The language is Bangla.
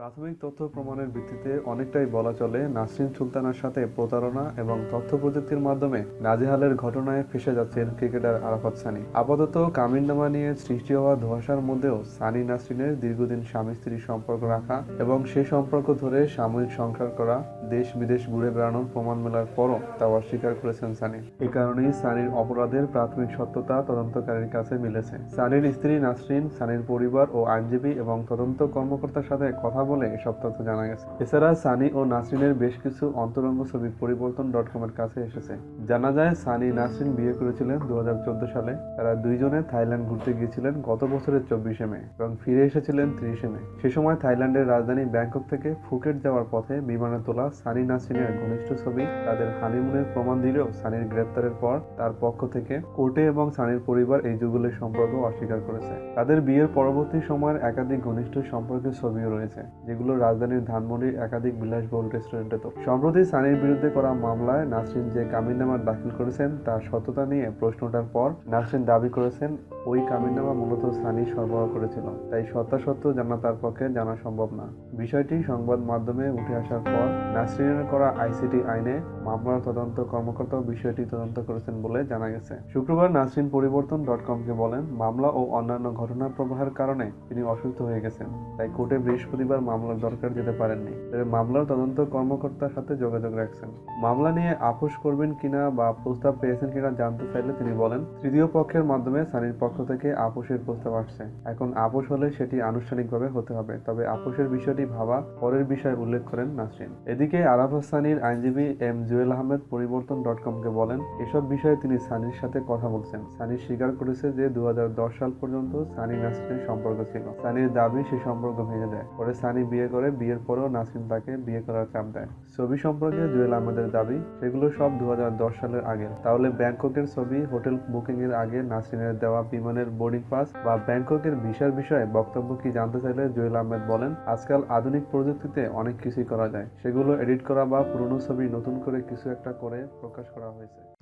প্রাথমিক তথ্য প্রমাণের ভিত্তিতে অনেকটাই বলা চলে নাসরিন সুলতানার সাথে প্রতারণা এবং তথ্য প্রযুক্তির মাধ্যমে নাজেহালের ঘটনায় ফেসে যাচ্ছেন ক্রিকেটার আরাফাত সানি। আপাতত কামিননামা নিয়ে সৃষ্টি হওয়া ধোঁয়াশার মধ্যেও সানি নাসরিনের দীর্ঘদিন স্বামী স্ত্রীর সম্পর্ক রাখা এবং সে সম্পর্ক ধরে সাময়িক সংসার করা দেশ বিদেশ ঘুরে বেড়ানোর প্রমাণ মেলার পরও তা অস্বীকার করেছেন সানি। এ কারণেই সানির অপরাধের প্রাথমিক সত্যতা তদন্তকারীর কাছে মিলেছে। সানির স্ত্রী নাসরিন, সানির পরিবার ও আইনজীবী এবং তদন্ত কর্মকর্তার সাথে কথা বলে এসব তথ্য জানা গেছে। এছাড়া সানি ও নাসরিনের বেশ কিছু অন্তরঙ্গ ছবি পরিবর্তন ডট কমের কাছে এসেছে। জানা যায়, সানি নাসরিন বিয়ে করেছিলেন দু সালে। তারা দুইজনে থাইল্যান্ড ঘুরতে গিয়েছিলেন গত বছরের চব্বিশে মে এবং ফিরে এসেছিলেন ত্রিশে মে। সে সময় থাইল্যান্ডের রাজধানী ব্যাংকক থেকে ফুকেট যাওয়ার পথে বিমানে তোলা সানি নাসরিনের ঘনিষ্ঠ ছবি, তাদের হানিমুনের প্রমাণ দিলেও সানির গ্রেপ্তারের পর তার পক্ষ থেকে কোর্টে এবং সানির পরিবার এই যুগলের সম্পর্ক অস্বীকার করেছে। তাদের বিয়ের পরবর্তী সময়ের একাধিক ঘনিষ্ঠ সম্পর্কের ছবিও রয়েছে। যেগুলো রাজধানীর ধানমন্ডির একাধিক বিলাসবহুল রেস্টুরেন্টে তো। সম্প্রতি সানির বিরুদ্ধে করা মামলায় নাসরিন যে কামিননামা দাখিল করেছেন, তার সত্যতা নিয়ে প্রশ্ন ওঠার পর নাসরিন দাবি করেছেন, ওই কামিননামা মূলত সানি সরবরাহ করেছিল। তাই সত্যাসত্য জানা তার পক্ষে জানা সম্ভব না। বিষয়টি সংবাদ মাধ্যমে উঠে আসার পর নাসরিনের করা আইসিটি আইনে মামলার তদন্ত কর্মকর্তা বিষয়টি তদন্ত করেছেন বলে জানা গেছে। শুক্রবার নাসরিন পরিবর্তন ডট কমকে বলেন, মামলা ও অন্যান্য ঘটনা প্রবাহের কারণে তিনি অসুস্থ হয়ে গেছেন। তাই কোর্টে বৃহস্পতিবার মামলার দরকার যেতে পারেননি। তবে মামলার তদন্ত কর্মকর্তার সাথে যোগাযোগ রাখছেন। মামলা নিয়ে আপোষ করবেন কিনা বা প্রস্তাব পেয়েছেন কিনা জানতে চাইলে তিনি বলেন, তৃতীয় পক্ষের মাধ্যমে সানির পক্ষ থেকে আপোষের প্রস্তাব আসছে। এখন আপোষ হলে সেটি আনুষ্ঠানিকভাবে হতে হবে। তবে আপোষের বিষয়টি ভাবা পরের বিষয় উল্লেখ করেন নাসরিন। এদিকে আরাফাত সানির আইনজীবী এম জুয়েল আহমেদ পরিবর্তন ডট কমকে বলেন, এসব বিষয়ে তিনি সানির সাথে কথা বলছেন। সানি স্বীকার করেছে যে দু হাজার দশ সাল পর্যন্ত সানি নাসরিনের সম্পর্ক ছিল। সানির দাবি সে সম্পর্ক ভেঙে যায় পরে সানি বিয়ে করে, বিয়ের পরেও নাসরিন তাকে বিয়ে করার চাপ দেয়। ছবি সম্পর্কে জুয়েল আহমেদের দাবি, সেগুলো সব দু সালের আগে তাহলে ব্যাংককের ছবি, হোটেল বুকিং এর আগে নাসরিনের দেওয়া বিমানের বোর্ডিং পাস বা ব্যাংককের ভিসার বিষয়ে বক্তব্য কি জানতে চাইলে জুয়েল আহমেদ বলেন, আজকাল আধুনিক প্রযুক্তিতে অনেক কিছুই করা যায়। সেগুলো এডিট করা বা পুরনো ছবি নতুন করে কিছু একটা করে প্রকাশ করা হয়েছে।